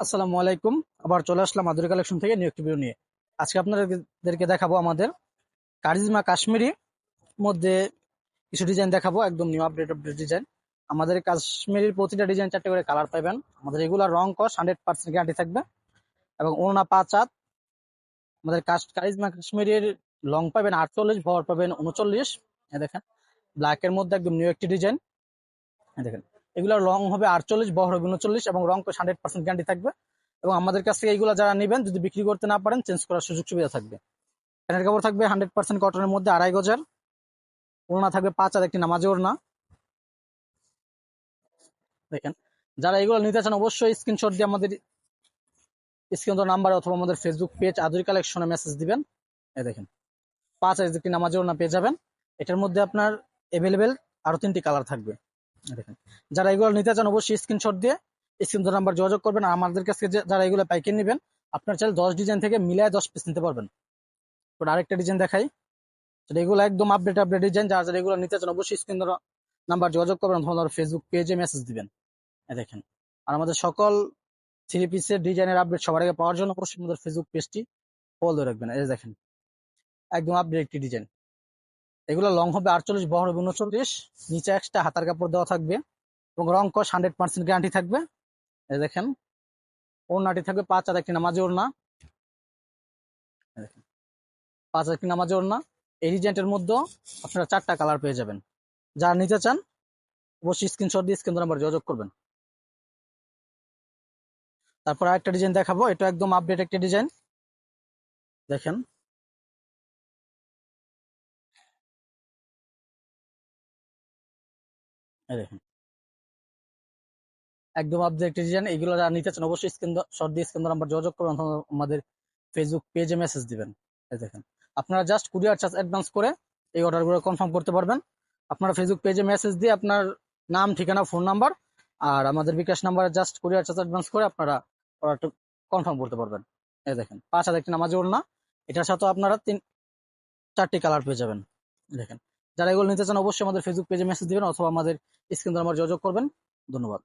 আসসালামু আলাইকুম। আবার চলে আসলাম আদুরি কালেকশন থেকে নিউ একটি নিয়ে। আজকে আপনাদেরকে দেখাবো আমাদের কারিজমা কাশ্মীরি মধ্যে কিছু ডিজাইন দেখাবো, একদম নিউ আপডেট আপডেট ডিজাইন আমাদের কাশ্মীরির প্রতিটা ডিজাইন চারটে করে কালার পাবেন। আমাদের এগুলা রং কস হান্ড্রেড পার্সেন্ট গ্যারান্টি থাকবে এবং ওনা পাঁচ হাত। আমাদের কারিজমা কাশ্মীরির লং পাবেন আটচল্লিশ, ভর পাবেন উনচল্লিশ। দেখেন ব্ল্যাকের মধ্যে একদম নিউ একটি ডিজাইন দেখেন এগুলোর রং হবে আটচল্লিশ, বহর হবে উনচল্লিশ এবং রং হান্ড্রেড পার্সেন্ট গ্যারান্টি থাকবে। এবং আমাদের কাছ থেকে এইগুলো যারা নেবেন, যদি বিক্রি করতে না পারেন চেঞ্জ করার সুযোগ সুবিধা থাকবে। ফ্যানের কাপড় থাকবে হান্ড্রেড পার্সেন্ট কটনের মধ্যে আড়াই গজার। ওড়না থাকবে পাঁচ আর একটি নামাজি ওড়না। দেখেন, যারা এগুলো নিতে চান অবশ্যই স্ক্রিনশট দিয়ে আমাদের স্ক্রিন নাম্বার অথবা আমাদের ফেসবুক পেজ আদুরি কালেকশনে মেসেজ দিবেন। এই দেখেন, পাঁচ আর একটি নামাজি ওড়না পেয়ে যাবেন। এটার মধ্যে আপনার অ্যাভেলেবেল আরও তিনটি কালার থাকবে। দেখেন। যারা এগুলো নিতে চান অবশ্যই স্ক্রিনশট দিয়ে স্ক্রিন নাম্বার যোগাযোগ করবেন। আমাদের কাছে যারা এগুলো পাইকারি নেবেন, আপনার চাইলে দশ ডিজাইন থেকে মিলায় দশ পিস নিতে পারবেন। তো আরেকটা ডিজাইন দেখাই। এগুলো একদম আপডেট আপডেট ডিজাইন যারা যারা এগুলো নিতে চান অবশ্যই স্ক্রিন নাম্বার যোগাযোগ করবেন অথবা ফেসবুক পেজে মেসেজ দিবেন। দেখেন। আর আমাদের সকল থ্রি পিসের ডিজাইনের আপডেট সবার আগে পাওয়ার জন্য অবশ্যই আমাদের ফেসবুক পেজটি ফলো রাখবেন। এই দেখেন। একদম আপডেট একটি ডিজাইন এগুলো লং হবে আটচল্লিশ বহর হবে উনচল্লিশ। নিচে একটা হাতার কাপড় দেওয়া থাকবে এবং রং কস হান্ড্রেড পার্সেন্ট গ্যারান্টি থাকবে। এই দেখেন, ওড়নাটি থাকবে পাঁচ আর একটি নামাজি ওড়না। পাঁচ আর একটি নামাজি ওড়না। এই ডিজাইনটার মধ্যে আপনারা চারটা কালার পেয়ে যাবেন। যারা নিতে চান, অবশ্যই স্ক্রিনশট দিয়ে স্ক্রিন নাম্বার যোগাযোগ করবেন। তারপর আরেকটা ডিজাইন দেখাবো, এটা একদম আপডেট একটা ডিজাইন দেখেন দেখেন একদম আপডেট এগুলো যারা নিতে চান অবশ্যই স্ক্রিন শট দিয়ে স্ক্রিন নাম্বার যোগাযোগ করবেন আমাদের ফেসবুক পেজে মেসেজ দিবেন। এই দেখেন, আপনারা জাস্ট কুরিয়ার চার্জ অ্যাডভান্স করে এই অর্ডারগুলো কনফার্ম করতে পারবেন। আপনারা ফেসবুক পেজে মেসেজ দিয়ে আপনার নাম, ঠিকানা ফোন নাম্বার আর আমাদের বিকাশ নাম্বারে জাস্ট কুরিয়ার চার্জ অ্যাডভান্স করে আপনারা অর্ডারটা কনফার্ম করতে পারবেন। এই দেখেন, পাঁচ হাজার একটি নামাজি ওড়না, এটার সাথে আপনারা তিন, চারটি কালার পেয়ে যাবেন। দেখেন যারা এগুলো নিতে চান অবশ্যই আমাদের ফেসবুক পেজে মেসেজ দিবেন অথবা আমাদের স্ক্রিন নাম্বার যোগাযোগ করবেন। ধন্যবাদ।